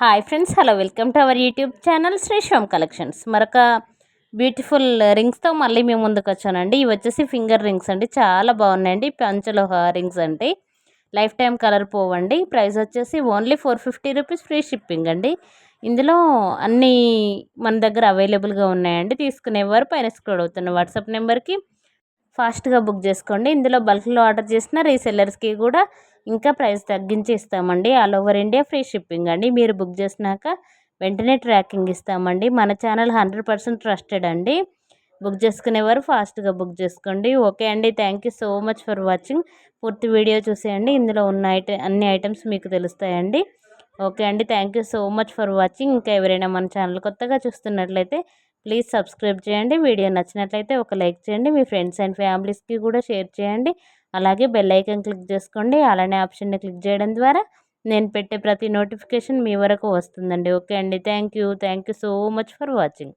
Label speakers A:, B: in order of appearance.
A: Hi friends hello welcome to our YouTube channel Sriram collections మరొక beautiful రింగ్స్తో మళ్ళీ మేము ముందుకు వచ్చానండి. ఇవి వచ్చేసి ఫింగర్ రింగ్స్ అండి. చాలా బాగున్నాయండి. పంచలోహ రింగ్స్ అండి. లైఫ్ టైం కలర్ పోవండి. ప్రైస్ వచ్చేసి only four fifty rupees free shipping అండి. ఇందులో అన్నీ మన దగ్గర అవైలబుల్గా ఉన్నాయండి. తీసుకునేవారు పైన స్క్రోల్ అవుతున్న వాట్సాప్ నెంబర్కి ఫాస్ట్గా బుక్ చేసుకోండి. ఇందులో బల్క్లో ఆర్డర్ చేసిన రీసెల్లర్స్కి కూడా ఇంకా ప్రైస్ తగ్గించి ఇస్తామండి. All over India free shipping అండి. మీరు బుక్ చేసినాక వెంటనే ట్రాకింగ్ ఇస్తామండి. మన ఛానల్ హండ్రెడ్ పర్సెంట్ ట్రస్టెడ్ అండి. బుక్ చేసుకునేవారు ఫాస్ట్గా బుక్ చేసుకోండి. ఓకే అండి. Thank you so much for watching. పూర్తి వీడియో చూసేయండి. ఇందులో ఉన్న ఐట అన్ని ఐటమ్స్ మీకు తెలుస్తాయండి. ఓకే అండి. Thank you so much for watching. ఇంకా ఎవరైనా మన ఛానల్ కొత్తగా చూస్తున్నట్లయితే ప్లీజ్ సబ్స్క్రైబ్ చేయండి. వీడియో నచ్చినట్లయితే ఒక లైక్ చేయండి. మీ ఫ్రెండ్స్ అండ్ ఫ్యామిలీస్కి కూడా షేర్ చేయండి. అలాగే బెల్ ఐకన్ క్లిక్ చేసుకోండి. అలానే ఆప్షన్ని క్లిక్ చేయడం ద్వారా నేను పెట్టే ప్రతి నోటిఫికేషన్ మీ వరకు వస్తుందండి. ఓకే అండి. Thank you. Thank you so much for watching.